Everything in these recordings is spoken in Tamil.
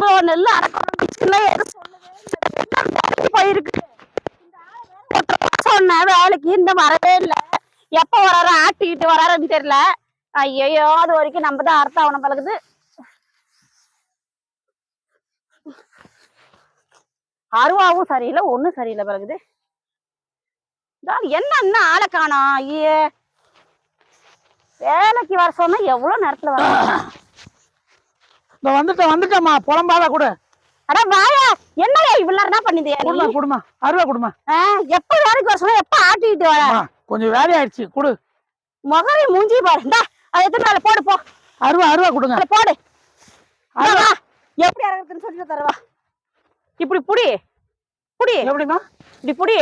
இப்போ நெல் அடக்கம் எதுவும் சொல்லவே போயிருக்கு. சொன்ன வேலைக்கு இந்த வரவே இல்லை. எப்போ வராரு ஆட்டிக்கிட்டு வராருன்னு தெரியல. ஐயோ அது வரைக்கும் நம்ம தான் அர்த்தம் ஆகணும் பழகுது. அருவாவும் சரியில்லை ஒன்றும் சரியில்லை பழகுது. என்ன என்ன ஆளை காணும்? ஐயே. வேலைக்கு வர சொன்னா எவ்வளோ நேரத்தில் வர இந்த வந்துட்டேன் வந்துட்டேம்மா. புலம்பாத கூட. அட வாயா. என்னையா இவ்வளவு பண்ணிந்தியா நீ? குடுமா குடுமா. அருவா குடுமா. எப்ப வேலைக்கு வர சொன்னா எப்ப வர? அம்மா, கொஞ்சம் வேலையாயிடுச்சு குடு. முகரை மூஞ்சி பாரு. இந்தா அதை எடுத்து மேல போடு போ. அருவா அருவா கொடுங்க. போடு. இந்தா வா. எப்படி இறங்குறதுன்னு சொல்லிட்டு தரவா. இப்படி புடி. புடி. எப்படிம்மா? இப்படி புடி.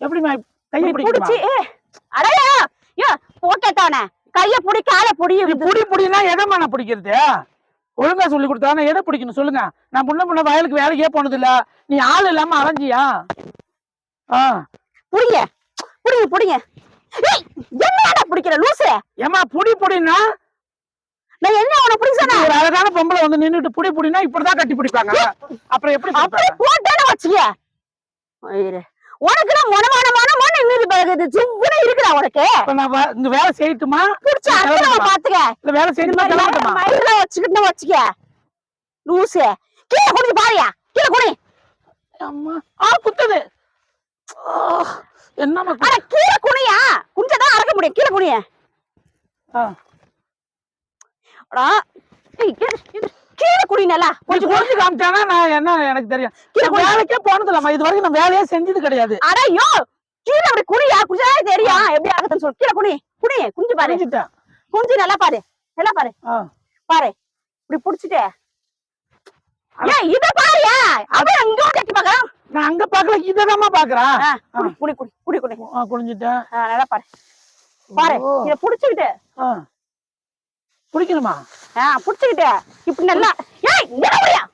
எப்படிம்மா? கையை புடிச்சு அடையா யோ போட்டேத்தானே கைய புடி காலை புடி. புடி புடினா எதம்மா நான் பிடிக்கிறது? ஒழுங்கா சொல்லி கொடுத்தா எதை பிடிக்கணும் சொல்லுங்க. நான் முன்ன முன்ன வயலுக்கு வேலைக்கே போனது இல்ல நீ ஆள் இல்லாம அலைஞ்சியா ஆ. புடிங்க. புடிங்க புடிங்க. என்னடா பிடிக்கிற லூசு? ஏமா புடி புடின்னா? நான் என்ன உனக்கு பிடிச்ச நீ ஒரு அழகான பொம்பளை வந்து நின்னுட்டு புடி புடினா இப்படிதான் கட்டி பிடிப்பாங்க. அப்புறம் எப்படி அப்படி? போட்டேன்னு வச்சுக்க. ஐயரே. உனக்கு நான் மொனமான மொனமான இன்னொரு பழகுது. சும்மா இருக்குடா உனக்கு. நான் இந்த வேலை செய்யட்டுமா? புடிச்ச அத்தனை? பாத்துக்க. இல்ல வேலை மாதிரி கிளம்பட்டுமா? மயில வச்சுக்கிட்டு வச்சுக்க. லூசு. கீழே குடிச்சு பாரியா. கீழே குடி அம்மா. ஆ குத்துது. கு- அட கீழே குனியா. குனிச்சதான் அறக்க முடியும். கீழே குனிய. ஆ. அடா. கீழே குடி நல்லா கொஞ்சம் குறைஞ்சு காமிச்சானா நான் என்ன எனக்கு தெரியும். கீழே. வேலைக்கே போனது இல்லம்மா. இது வரைக்கும் நான் வேலையே செஞ்சது கிடையாது. அட யோ கீழே அப்படி குனியா குடிச்சா தெரியும். எப்படி ஆகுதுன்னு சொல்லு. கீழே குனி குனி குனிஞ்சு பாரு. குனிஞ்சு நல்லா பாரு. நல்லா பாரு. பாரு. இப்படி புடிச்சிட்டு. ஏன் இத பாருயா. அப்படியே அங்க கட்டி பாக்கலாம் நான் அங்க பாக்கல. இததாம்மா பாக்குறேன் குடி குடி குடி குடி குடி. ஆ, நல்லா பாரு. பாரு. இத புடிச்சுக்கிட்டு. ஆ. புடிச்சுக்கிட்டு. இப்படி நல்லா ஏய் என்ன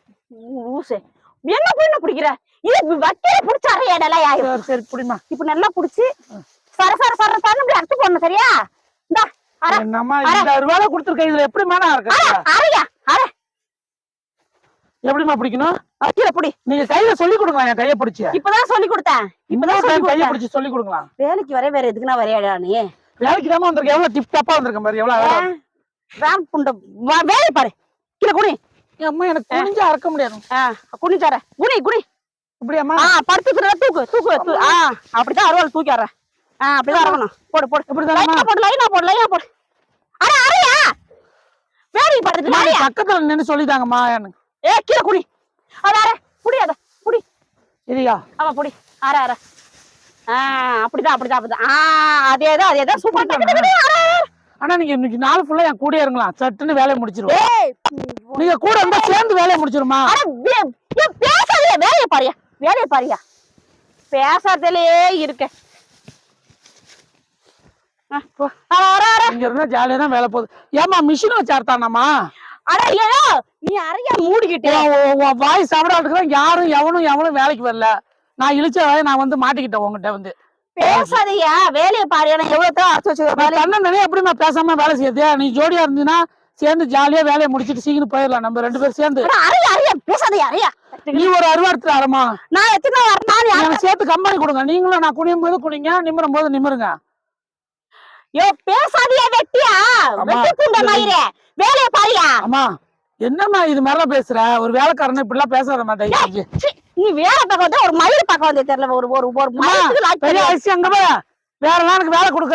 ஊசு. என்ன புண்ணு பிடிக்கிற? இது வட்டியில புடிச்ச அறையாடல யாரு சரி சரி புடிமா இப்ப நல்லா புடிச்சு சர சர சர சரன்னு இப்படி அறுத்து போடணும் சரியா? இந்தா அரை. என்னம்மா இந்த ரூபாய் கொடுத்துருக்க இதுல எப்படிமா நான் அரை இருக்கேன் அரையா அரை. எப்படிமா பிடிக்கணும்? கீழே புடி. நீங்க கையில சொல்லி கொடுங்களா என் கையை பிடிச்சி. இப்பதான் சொல்லி கொடுத்தேன். இப்பதான் கையை பிடிச்சி சொல்லி கொடுங்களா வேலைக்கு வர வேற எதுக்குன்னா வரையாடா நீ? வேலைக்கு தான் வந்திருக்கேன் எவ்வளவு டிப் டாப்பா வந்திருக்கேன் பாரு எவ்வளவு இருக்கு. ராம் புண்ட வேலை பாரு. கீழே குனி. என் அம்மா எனக்கு குனிஞ்சா அறக்க முடியாது. குனி தர குனி குனி. இப்படியாம்மா ஆ படுத்துக்கிற தூக்கு தூக்கு ஆ அப்படிதான் அருவாள் தூக்கி வர்றேன் ஆ அப்படிதான் இருக்கணும் போடு போடு. இப்படிதானம்மா? லைனா போடு லைனா போடு லைனா போடு. அட அரையா படுத்து அம்மா, நீ அரையா பக்கத்துல நின்னு சொல்லிதாங்கம்மா எனக்கு. ஏ கீழே குனி. அத அரை புடி அத புடி ஆமா புடி அரை அரை ஆ அப்படிதான் அப்படிதான் அப்படிதான். ஆ அதேதான் அதேதான். சூப்பர். ஆனா நீங்க இன்னைக்கு நாள் ஃபுல்லா என் கூடயே இருங்களா சட்டுன்னு வேலையை முடிச்சிருவோம். நீங்க கூட இருந்தா சேர்ந்து வேலையை முடிச்சிருமா? பேசாதே வேலையை பாரியா வேலையை பாரியா பேசாதலே இருக்க. ஆ, போ. அட, அட, அட. இங்க இருந்தா ஜாலியா தான் வேலை போகுது. ஏமா மிஷின் வச்சு அறுத்தானாமா அட ஐயோ நீ அறையா மூடிக்கிட்டு. வாய் சாப்பிடாதுக்கு யாரும் எவனும் எவனும் வேலைக்கு வரல. நான் இழிச்ச நான் வந்து மாட்டிக்கிட்டேன் உங்ககிட்ட வந்து. பேசாதயா வேலையை பாரியா நான் எவ்வளவு. தன்னே எப்படிமா பேசாம வேலை செய்யுது நீ ஜோடியா இருந்தீங்கன்னா சேர்ந்து ஜாலியா வேலையை முடிச்சிட்டு சீக்கிரம் போயிடலாம். நம்ம ரெண்டு பேரும் சேர்ந்து. அறையா அறையா பேசாதயா அறையா நீ ஒரு அருவாடுத்து அரமா. நான் எத்தனை அரை- எனக்கு சேர்த்து கம்பெனி கொடுங்க. நீங்களும் நான் குனியும் போது குனிங்க நிமிரும் போது நிமிருங்க. யோ பேசாதயா வெட்டியா. வெட்டி மயிரே. வேலையை பாரியா. அம்மா என்னம்மா இது மாதிரிலாம் பேசுற? ஒரு வேலைக்காரனை இப்படிலாம் செஞ்சு. சீ, நீ வேலை பார்க்க வந்தா ஒரு மயிர் பார்க்க வந்தே தெரியல ஒரு ஒரு ஒரு மயிருக்கு பெரிய. வயசு அங்க போய் வேற எனக்கு வேலை கொடுக்க